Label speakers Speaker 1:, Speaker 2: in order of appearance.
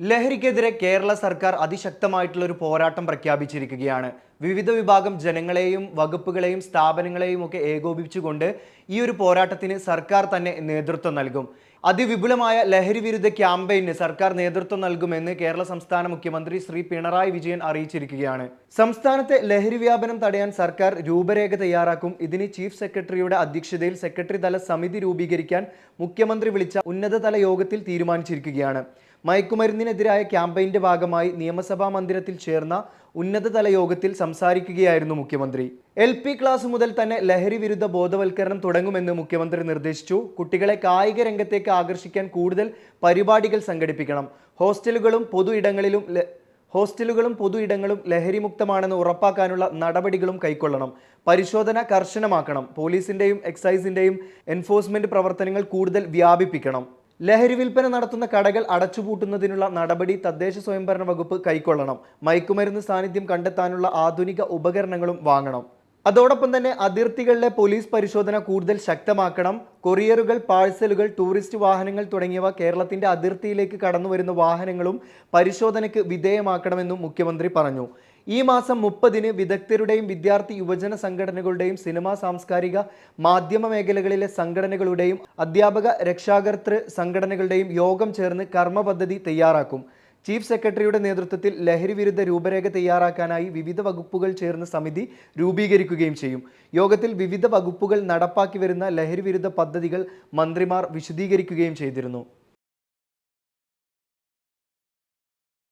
Speaker 1: ലഹരിക്കെതിരെ കേരള സർക്കാർ അതിശക്തമായിട്ടുള്ള ഒരു പോരാട്ടം പ്രഖ്യാപിച്ചിരിക്കുകയാണ്. വിവിധ വിഭാഗം ജനങ്ങളെയും വകുപ്പുകളെയും സ്ഥാപനങ്ങളെയും ഒക്കെ ഏകോപിപ്പിച്ചുകൊണ്ട് ഈ ഒരു പോരാട്ടത്തിന് സർക്കാർ തന്നെ നേതൃത്വം നൽകും. അതിവിപുലമായ ലഹരി വിരുദ്ധ ക്യാമ്പയിന് സർക്കാർ നേതൃത്വം നൽകുമെന്ന് കേരള സംസ്ഥാന മുഖ്യമന്ത്രി ശ്രീ പിണറായി വിജയൻ അറിയിച്ചിരിക്കുകയാണ്. സംസ്ഥാനത്തെ ലഹരി വ്യാപനം തടയാൻ സർക്കാർ രൂപരേഖ തയ്യാറാക്കും. ഇതിന് ചീഫ് സെക്രട്ടറിയുടെ അധ്യക്ഷതയിൽ സെക്രട്ടറി തല സമിതി രൂപീകരിക്കാൻ മുഖ്യമന്ത്രി വിളിച്ച ഉന്നതതല യോഗത്തിൽ തീരുമാനിച്ചിരിക്കുകയാണ്. മയക്കുമരുന്നിനെതിരായ ക്യാമ്പയിന്റെ ഭാഗമായി നിയമസഭാ മന്ദിരത്തിൽ ചേർന്ന ഉന്നതതല യോഗത്തിൽ സംസാരിക്കുകയായിരുന്നു മുഖ്യമന്ത്രി. എൽ പി ക്ലാസ് മുതൽ തന്നെ ലഹരി വിരുദ്ധ ബോധവൽക്കരണം തുടങ്ങുമെന്ന് മുഖ്യമന്ത്രി നിർദ്ദേശിച്ചു. കുട്ടികളെ കായിക രംഗത്തേക്ക് ആകർഷിക്കാൻ കൂടുതൽ പരിപാടികൾ സംഘടിപ്പിക്കണം. ഹോസ്റ്റലുകളും പൊതു ഇടങ്ങളിലും ഹോസ്റ്റലുകളും പൊതു ഇടങ്ങളും ലഹരിമുക്തമാണെന്ന് ഉറപ്പാക്കാനുള്ള നടപടികളും കൈക്കൊള്ളണം. പരിശോധന കർശനമാക്കണം. പോലീസിന്റെയും എക്സൈസിന്റെയും എൻഫോഴ്സ്മെന്റ് പ്രവർത്തനങ്ങൾ കൂടുതൽ വ്യാപിപ്പിക്കണം. ലഹരി വിൽപ്പന നടത്തുന്ന കടകൾ അടച്ചുപൂട്ടുന്നതിനുള്ള നടപടി തദ്ദേശ സ്വയംഭരണ വകുപ്പ് കൈക്കൊള്ളണം. മയക്കുമരുന്ന് സാന്നിധ്യം കണ്ടെത്താനുള്ള ആധുനിക ഉപകരണങ്ങളും വാങ്ങണം. അതോടൊപ്പം തന്നെ അതിർത്തികളിലെ പോലീസ് പരിശോധന കൂടുതൽ ശക്തമാക്കണം. കൊറിയറുകൾ പാഴ്സലുകൾ ടൂറിസ്റ്റ് വാഹനങ്ങൾ തുടങ്ങിയവ കേരളത്തിന്റെ അതിർത്തിയിലേക്ക് കടന്നുവരുന്ന വാഹനങ്ങളും പരിശോധനയ്ക്ക് വിധേയമാക്കണമെന്നും മുഖ്യമന്ത്രി പറഞ്ഞു. ഈ മാസം മുപ്പതിന് വിദഗ്ധരുടെയും വിദ്യാർത്ഥി യുവജന സംഘടനകളുടെയും സിനിമാ സാംസ്കാരിക മാധ്യമ മേഖലകളിലെ സംഘടനകളുടെയും അധ്യാപക രക്ഷാകർതൃ സംഘടനകളുടെയും യോഗം ചേർന്ന് കർമ്മ പദ്ധതി തയ്യാറാക്കും. ചീഫ് സെക്രട്ടറിയുടെ നേതൃത്വത്തിൽ ലഹരി വിരുദ്ധ രൂപരേഖ തയ്യാറാക്കാനായി വിവിധ വകുപ്പുകൾ ചേർന്ന സമിതി രൂപീകരിക്കുകയും ചെയ്യും. യോഗത്തിൽ വിവിധ വകുപ്പുകൾ നടപ്പാക്കി വരുന്ന ലഹരി വിരുദ്ധ പദ്ധതികൾ മന്ത്രിമാർ വിശദീകരിക്കുകയും ചെയ്തിരുന്നു.